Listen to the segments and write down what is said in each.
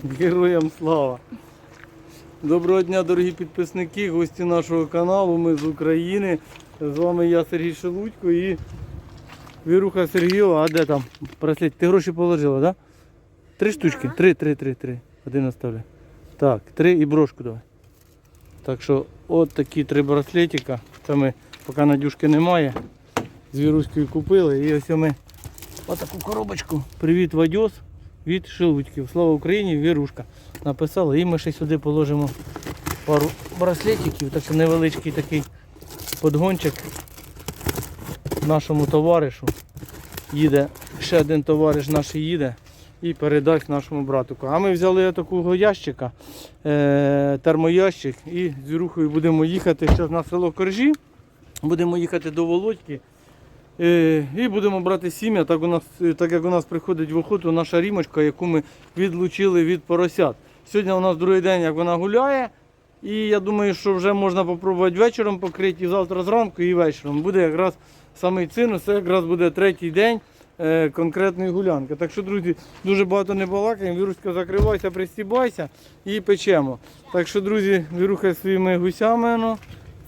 Героям слава! Доброго дня, дорогі підписники, гості нашого каналу. Ми з України. З вами я Сергій Шелудько і Віруха Сергієва. А де там? Браслет? Ти гроші положила, так? Да? Три штучки? Три, три, три, три. Один оставляй. Так, три і брошку давай. Так що от такі три браслетика. Це ми, поки Надюшки немає. З Віруською купили. І ось ми отаку коробочку. Привіт, Вадьос від Шелудьків. Слава Україні, Вірушка. Написали. І ми ще сюди положимо пару браслетиків. Так невеличкий такий подгончик нашому товаришу. Їде, ще один товариш наш їде і передасть нашому братику. А ми взяли такого ящика, е, термоящик і з Вірухою будемо їхати зараз на село Коржі. Будемо їхати до Володьки. Е, І будемо брати сім'я, так, у нас, е, так як у нас приходить в охоту наша рімочка, яку ми відлучили від поросят. Сьогодні у нас другий день, як вона гуляє. І я думаю, що вже можна спробувати вечором покрити і завтра зранку, і вечором. Буде якраз самий цінус, це якраз буде третій день е, конкретної гулянки. Так що, друзі, дуже багато не балакаємо. Віруська, закривайся, пристібайся і печемо. Так що, друзі, віруха своїми гусями. Ну,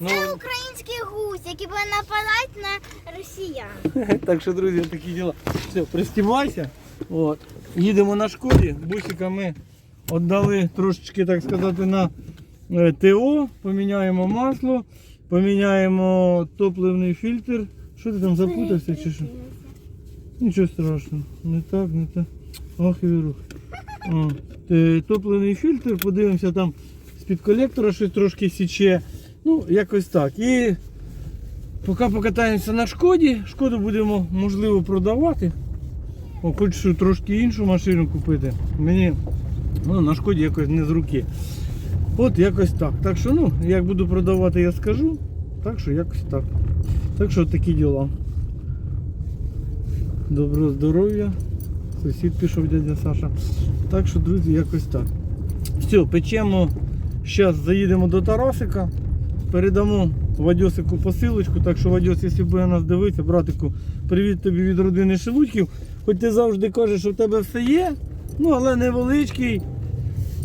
ну, Це український гусь, який буде нападати на росіян. Так що, друзі, такі діла. Все, пристібайся. От. Їдемо на шкоді. Бусика ми віддали трошечки, так сказати, на е, ТО. Поміняємо масло, поміняємо топливний фільтр. Що ти там запутався чи що? Нічого страшного. Не так, не так. Ох і рух. Е, Топливний фільтр, подивимося там з-під колектора щось трошки січе. Ну, якось так. І Поки покатаємося на шкоді, шкоду будемо можливо продавати. О, хочу трошки іншу машину купити. Мені ну, на шкоді якось не з руки. От якось так. Так що, ну, як буду продавати, я скажу. Так що якось так. Так що такі діла. Доброго здоров'я. Сусід пішов дядя Саша. Так що, друзі, якось так. Все, печемо. Зараз заїдемо до Тарасика. Передамо Вадьосику посилочку, так що Вадьос, якщо буде нас дивитися, братику, привіт тобі від родини Шелудьків. Хоч ти завжди кажеш, що в тебе все є, ну але невеличкий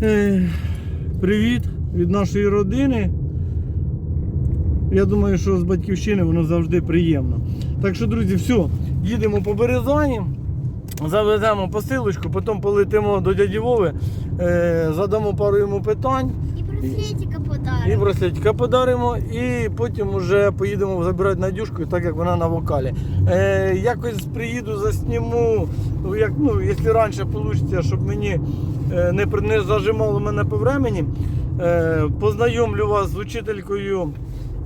е, привіт від нашої родини. Я думаю, що з батьківщини воно завжди приємно. Так що, друзі, все, їдемо по Березані, завеземо посилочку, потім полетимо до дяді Вови, е, задамо пару йому питань. І браслетика І браслетика подаримо, і потім вже поїдемо забирати Надюшку, так як вона на вокалі. Е, якось приїду, засніму, ну, як, ну, якщо раніше вийде, щоб мені е, не, не зажимало мене по времені. Е, познайомлю вас з учителькою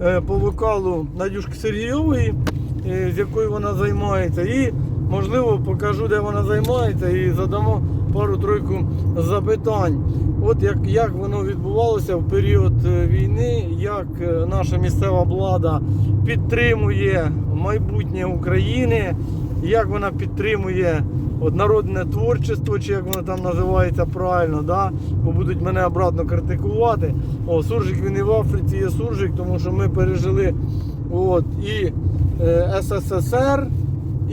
е, по вокалу Надюшки Сергійової, е, з якою вона займається. І можливо покажу, де вона займається, і задамо пару-тройку запитань. От як, як воно відбувалося в період е, війни, як е, наша місцева влада підтримує майбутнє України, як вона підтримує от, народне творчество, чи як воно там називається правильно, да? бо будуть мене обратно критикувати. О, суржик він і в Африці є суржик, тому що ми пережили от, і е, СССР,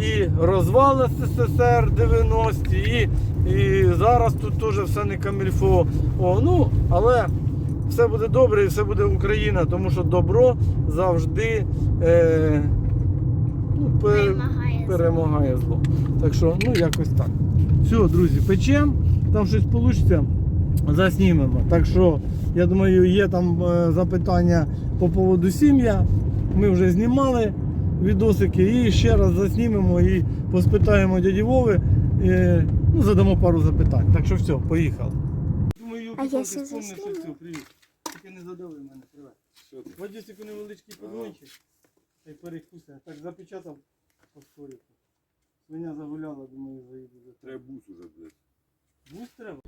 і розвал СССР 90-ті, і, і зараз тут теж все не камільфо. О, ну, але все буде добре і все буде Україна, тому що добро завжди е, ну, пе- Перемагає зло. Так що, ну якось так. Все, друзі, печемо, там щось вийде, заснімемо. Так що, я думаю, є там е, запитання по поводу сім'я. Ми вже знімали відосики і ще раз заснімемо і поспитаємо дяді Вови. е, ну, задамо пару запитань. Так що все, поїхали. Думаю, А я ще засніму. привіт. Тільки не задали мене, привет. Водісику невеличкий подгончик. Та й перекуся. Так запечатав фосфоріку. Свиня загуляла, думаю, заїду Треба бус уже, блядь. Бус треба.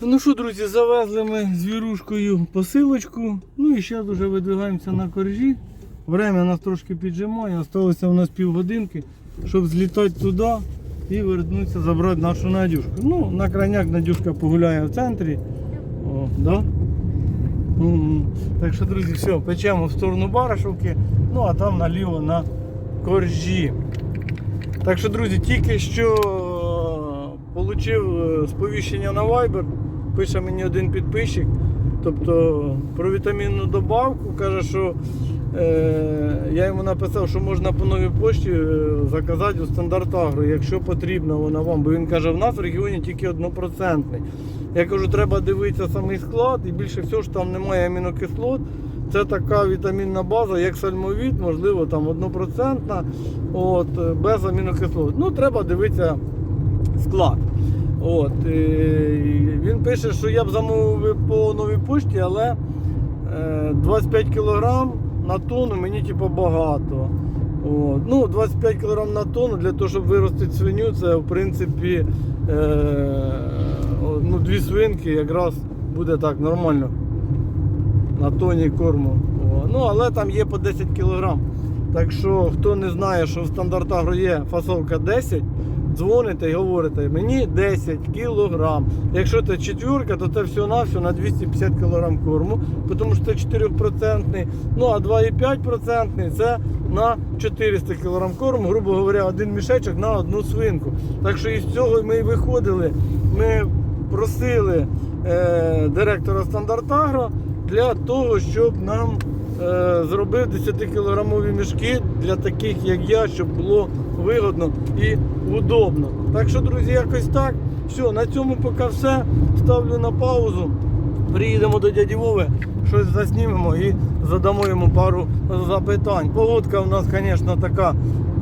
Ну що, друзі, завезли ми з вірушкою посилочку. Ну і зараз вже видвигаємося на коржі. Время нас трошки піджимає, осталося у нас півгодинки, щоб злітати туди і вернутися забрати нашу Надюшку. Ну, на крайняк Надюшка погуляє в центрі. О, да? Так що, друзі, все, печемо в сторону Барашовки, ну а там наліво на коржі. Так що, друзі, тільки що отримав сповіщення на Viber, пише мені один підписчик, тобто про вітамінну добавку, каже, що е, я йому написав, що можна по новій пошті е, заказати у стандарт Агро, якщо потрібна вона вам. Бо він каже, в нас в регіоні тільки однопроцентний. Я кажу, треба дивитися самий склад і більше всього ж там немає амінокислот. Це така вітамінна база, як сальмовід, можливо, там однопроцентна, от, е, без амінокислот. Ну, треба дивитися склад. От, е, і він пише, що я б замовив по новій пошті, але е, 25 кг на тонну мені типу, багато. От. Ну, 25 кг на тонну для того, щоб виростити свиню, це в принципі е, ну, дві свинки якраз буде так нормально на тоні корму. О, Ну, але там є по 10 кг. Так що, хто не знає, що в стандарт Агро є фасовка 10, дзвоните і говорите, мені 10 кг. Якщо це четвірка, то це всього-навсього на 250 кг корму, тому що це 4%. Ну а 2,5% це на 400 кг корму, грубо говоря, один мішечок на одну свинку. Так що із цього ми і виходили. Ми просили е, директора стандарт Агро для того, щоб нам зробив 10-кілограмові мішки для таких, як я, щоб було вигодно і удобно. Так що, друзі, якось так. Все, на цьому поки все. Ставлю на паузу. Приїдемо до дяді Вови, щось заснімемо і задамо йому пару запитань. Погодка у нас, звісно, така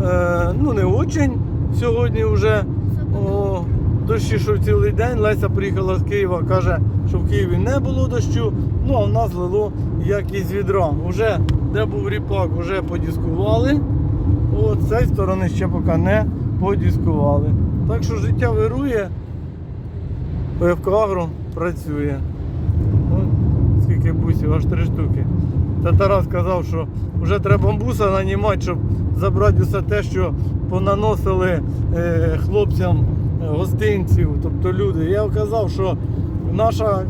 е, ну не очень. Сьогодні вже дощі йшов цілий день. Леся приїхала з Києва, каже, що в Києві не було дощу. Ну а в нас лило як із відра. Уже де був ріпак, вже подіскували. От з цієї сторони ще поки не подіскували. Так що життя вирує, ПФК працює. От скільки бусів, аж три штуки. Та Тарас сказав, що вже треба бамбуса нанімати, щоб забрати усе те, що понаносили е, хлопцям гостинців, тобто люди. Я казав, що наша е,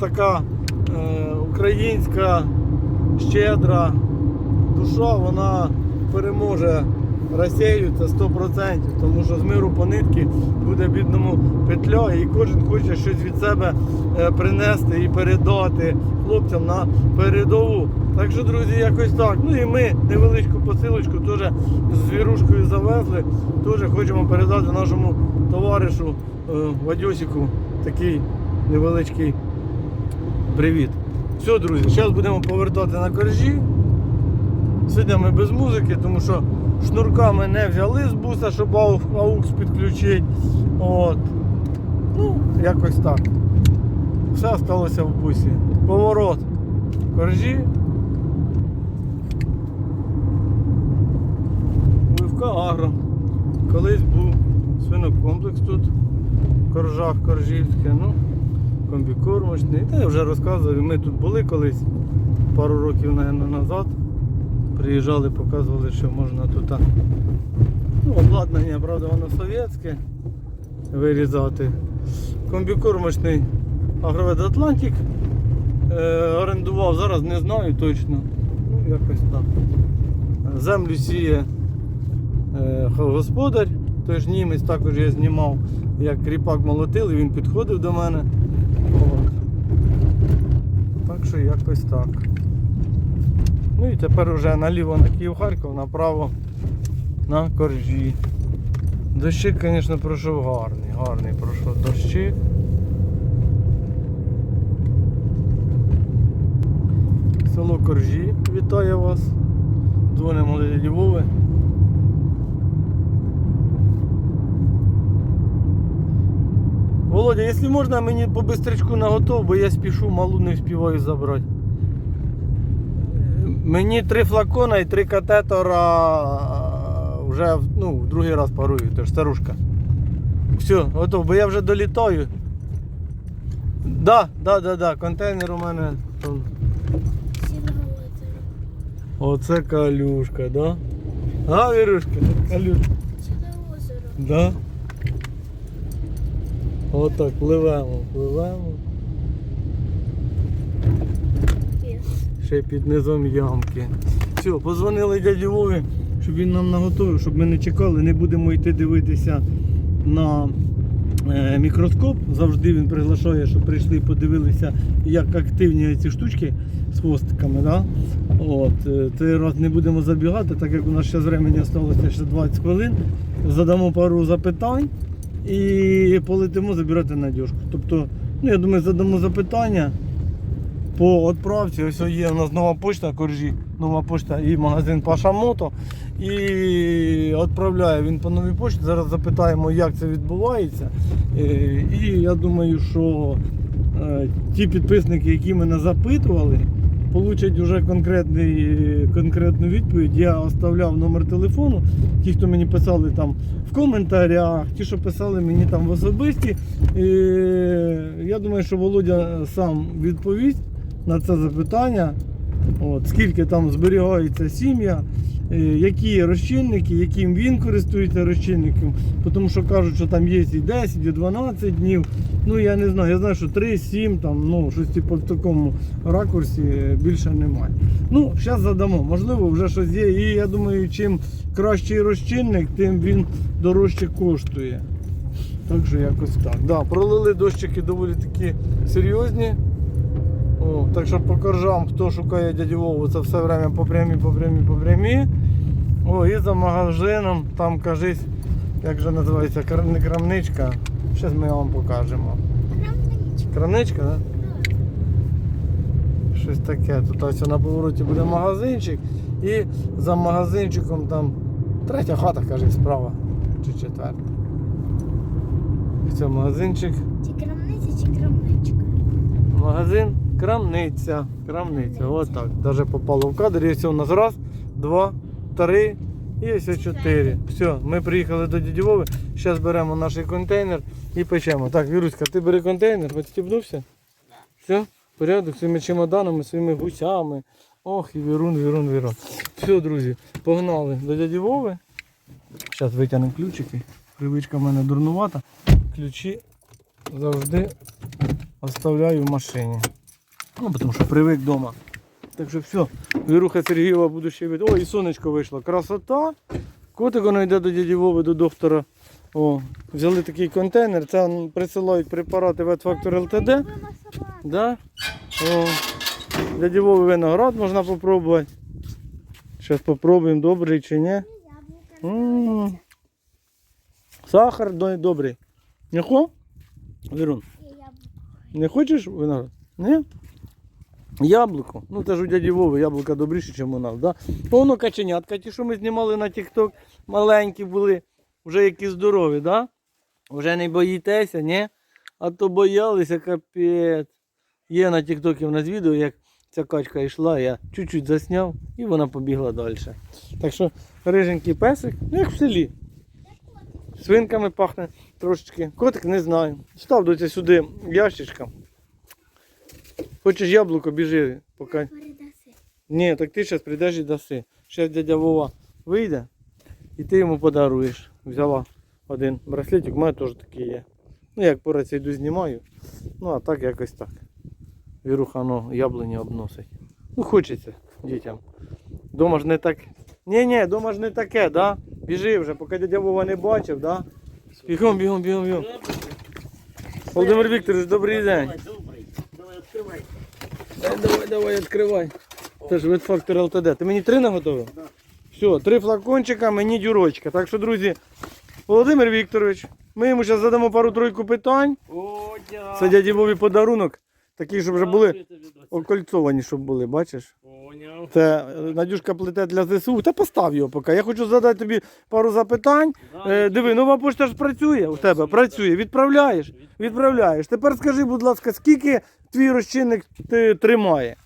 така е, українська щедра душа, вона переможе Росію, це 100%, тому що з миру по нитки буде бідному петля, і кожен хоче щось від себе е, принести і передати хлопцям на передову. Так що, друзі, якось так. Ну і ми невеличку посилочку теж з звірушкою завезли. Теж хочемо передати нашому товаришу е, Вадьосику такий невеличкий привіт. Все, друзі, зараз будемо повертати на коржі. Сидимо ми без музики, тому що шнурка ми не взяли з буса, щоб аукс підключити. От. Ну, якось так. Все сталося в бусі. Поворот. Коржі. Вивка Агро. Колись був свинокомплекс тут. Коржах Коржівське. Ну, комбікормочний. Та я вже розказував, ми тут були колись пару років, мабуть, назад. Приїжджали, показували, що можна тут ну, обладнання, правда, воно совєтське вирізати. Комбікормочний агровед Атлантик е, орендував, зараз не знаю точно. Ну, якось так. Землю сіє е, господар, той ж німець також я знімав, як кріпак молотили, він підходив до мене. От. Так що якось так. Ну і тепер вже наліво на Київ-Харків, направо на коржі. Дощик, звісно, пройшов гарний, гарний пройшов дощик. Село Коржі вітає вас. Дзвонимо до дяді Володя, якщо можна, мені по бистричку наготов, бо я спішу, малу не встигаю забрати. Мені три флакона і три катетора вже ну, в другий раз парую, тож старушка. Все, готов, бо я вже долітаю. Да, да, да, да, контейнер у мене. там. Оце калюшка, да? А, Вірушка, калюшка. озеро. Да? Отак, пливемо, пливемо. Ще під низом ямки. Все, позвонили дяді Вові, щоб він нам наготовив, щоб ми не чекали, не будемо йти дивитися на е, мікроскоп. Завжди він приглашає, щоб прийшли і подивилися, як активні ці штучки з хвостиками. Да? От, е, цей раз не будемо забігати, так як у нас ще времени залишилося ще 20 хвилин. Задамо пару запитань і полетимо забирати надіжку. Тобто, ну, я думаю, задамо запитання по відправці. Ось є у нас нова почта коржі, нова почта і магазин Паша Мото. І відправляє він по новій почті. Зараз запитаємо, як це відбувається. Е, І я думаю, що е, ті підписники, які мене запитували, получать вже конкретний, конкретну відповідь. Я оставляв номер телефону. Ті, хто мені писали там в коментарях, ті, що писали мені там в особисті. І Я думаю, що Володя сам відповість на це запитання. От, скільки там зберігається сім'я, які є розчинники, яким він користується розчинником, тому що кажуть, що там є і 10, і 12 днів. Ну я не знаю, я знаю, що 3, 7, там, ну, щось типу в такому ракурсі е, більше немає. Ну, зараз задамо, можливо, вже щось є. І я думаю, чим кращий розчинник, тим він дорожче коштує. Так що якось так. Да, пролили дощики доволі такі серйозні. О, так що по коржам, хто шукає дядю Вову, це все время по прямі, по прямі, по прямі. О, і за магазином, там кажись, як же називається, не крамничка. Зараз ми вам покажемо. Крамничка. Крамничка, так? Да? Щось таке. Тут ось на повороті буде магазинчик. І за магазинчиком там третя хата, каже, справа. Чи четверта. Це магазинчик. Чи крамниця, чи крамничка? Магазин Крамниця. Крамниця. Ось так. Даже попало в кадр. І все у нас раз, два, три і ось чотири. Все, ми приїхали до дяді Вови. Зараз беремо наш контейнер і печемо. Так, Віруська, ти бери контейнер, відстібнувся? Все, порядок своїми чемоданами, своїми гусями. Ох, і вірун, вірун, вірун. Все, друзі, погнали до дяді Вови. Зараз витягнемо ключики. Привичка в мене дурнувата. Ключі завжди оставляю в машині. Ну, тому що привик вдома. Так що все, Віруха Сергієва буду ще від. О, і сонечко вийшло. Красота. Котик воно йде до дяді Вови, до доктора. О, взяли такий контейнер, це м, присилають препарати Ветфактор ЛТД. Да? О, дяді Вови виноград можна попробувати. Зараз попробуємо, добрий чи ні. Яблука. М. Сахар добрий. Не хо? Вірун, не хочеш виноград? Ні? Яблуко. Ну це ж у дяді Вови яблука добріше, ніж у нас. Да? Ну, Воно каченятка, ті, що ми знімали на TikTok, маленькі були, вже які здорові, да? Вже не боїтеся, ні? А то боялися капець. Є на TikTok в нас відео, як ця качка йшла, я чуть-чуть засняв і вона побігла далі. Так що риженький песик, ну як в селі. Свинками пахне трошечки. Котик не знаю. Став доця сюди ящичка. Хочеш яблуко, біжи, поки. Ні, так ти зараз прийдеш і даси. Зараз дядя Вова вийде і ти йому подаруєш. Взяла один браслетик, у мене теж такий є. Ну як по раці йду знімаю. Ну а так якось так. Віруха ну, яблуні обносить. Ну хочеться дітям. Дома ж не так. Ні, ні, дома ж не таке, да? Біжи вже, поки дядя Вова не бачив, да? Бігом, бігом, бігом, бігом. Володимир Вікторович, добрий день. Добрий. Давай відкривай. Давай, давай, давай, відкривай. Це ж ветфактор ЛТД. Ти мені три наготовив? Да. Все, три флакончика, мені дюрочка. Так що, друзі, Володимир Вікторович, ми йому зараз задамо пару-тройку питань. О, дя. Це дяді Вові подарунок. Такий, щоб вже були окольцовані, щоб були, бачиш? Поняв. Це е, Надюшка плете для ЗСУ. Та постав його поки. Я хочу задати тобі пару запитань. Е, диви, нова пошта ж працює у тебе, працює. Відправляєш? Відправляєш. Тепер скажи, будь ласка, скільки твій розчинник тримає?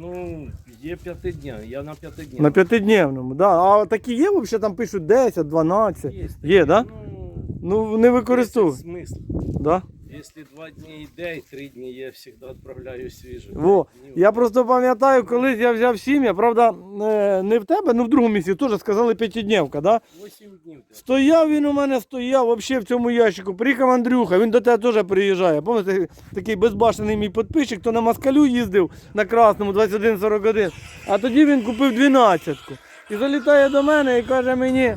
Ну, є п'ятидня, я на п'ятидневному. На п'ятидневному, да. А такі є, взагалі там пишуть 10, 12. Є, так? да? Ну, Ну не використовуй. Смисл. Да? Якщо два дні йде і три дні я завжди відправляю свіже. Во. Я просто пам'ятаю, колись я взяв сім'я, правда, е, не в тебе, ну в другому місці теж сказали п'ятидневка, да? Вісім днів. десь. Стояв він у мене, стояв взагалі в цьому ящику. Приїхав Андрюха, він до тебе теж приїжджає. Пам'ятаєте, такий безбашений мій підписчик, то на москалю їздив на красному 2141. А тоді він купив 12-ку. І залітає до мене і каже мені: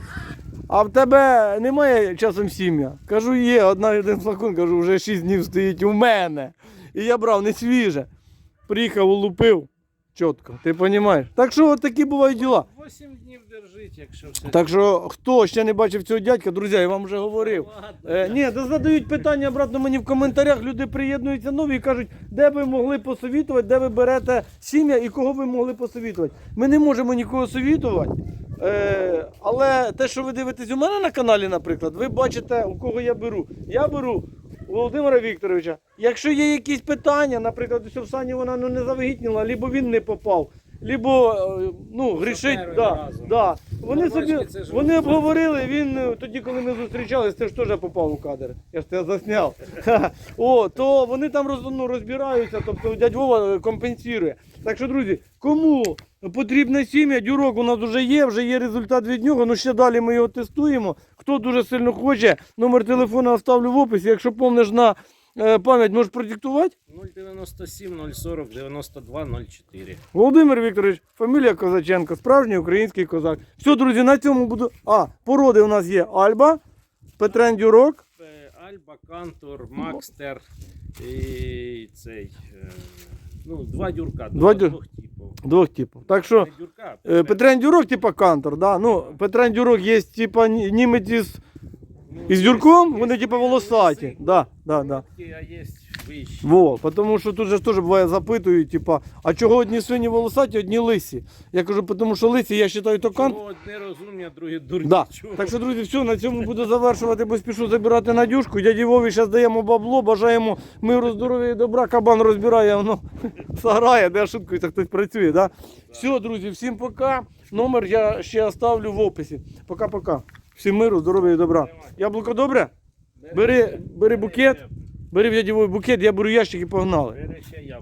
А в тебе немає часом сім'я? Кажу, є, одна один флакон, кажу, вже 6 днів стоїть у мене. І я брав не свіже. Приїхав, улупив. Чітко, ти розумієш? Так що от такі бувають діла. 8 днів держить, якщо все. Так що хто ще не бачив цього дядька, друзі, я вам вже говорив. Е, ні, да задають питання обратно мені в коментарях. Люди приєднуються нові і кажуть, де ви могли посовітувати, де ви берете сім'я і кого ви могли посовітувати. Ми не можемо нікого совітувати. Е, але те, що ви дивитесь у мене на каналі, наприклад, ви бачите, у кого я беру. Я беру Володимира Вікторовича. Якщо є якісь питання, наприклад, ось в вона ну, не завагітніла, либо він не попав, либо е, ну, грішить. Да, да. Вони собі вони обговорили, він е, тоді, коли ми зустрічались, ти ж теж попав у кадр. Я ж тебе засняв. О, то вони там роз, ну, розбираються, тобто дядь Вова е, компенсує. Так що, друзі, кому потрібна сім'я, дюрок у нас вже є, вже є результат від нього. Ну ще далі ми його тестуємо. Хто дуже сильно хоче, номер телефона оставлю в описі. Якщо помниш на е, пам'ять, можеш продиктувати. 097 040 92 04. Володимир Вікторович, фамілія Козаченко, справжній український козак. Все, друзі, на цьому буду. А, породи у нас є Альба, Петрен Дюрок. Е, Альба, Кантор, Макстер і цей. Ну, два дюрка. Два дю- двох типів. Двох типів. Так що Не дюрка, а е, Петрен Дюрок, типа Кантор, да? Ну, Петрен Дюрок є, типа ні- німець із, Ну, із є- дюрком, є вони типа волосаті. Да, да, да. короткі, А є Во, тому що тут же теж буває запитують, типа, а чого одні свині волосаті, одні лисі? Я кажу, тому що лисі, я вважаю, то кант. Чого одне розумні, а друге дурні. Да. Чого? Так що, друзі, все, на цьому буду завершувати, бо спішу забирати Надюшку. Дяді Вові зараз даємо бабло, бажаємо миру, здоров'я і добра. Кабан розбирає, воно заграє, де шуткою, так хтось працює. Да? Все, друзі, всім пока. Номер я ще оставлю в описі. Пока-пока. Всім миру, здоров'я і добра. Яблуко добре? Бери, бери букет. Бери в дяді букет, я беру ящик і погнали. Бери я.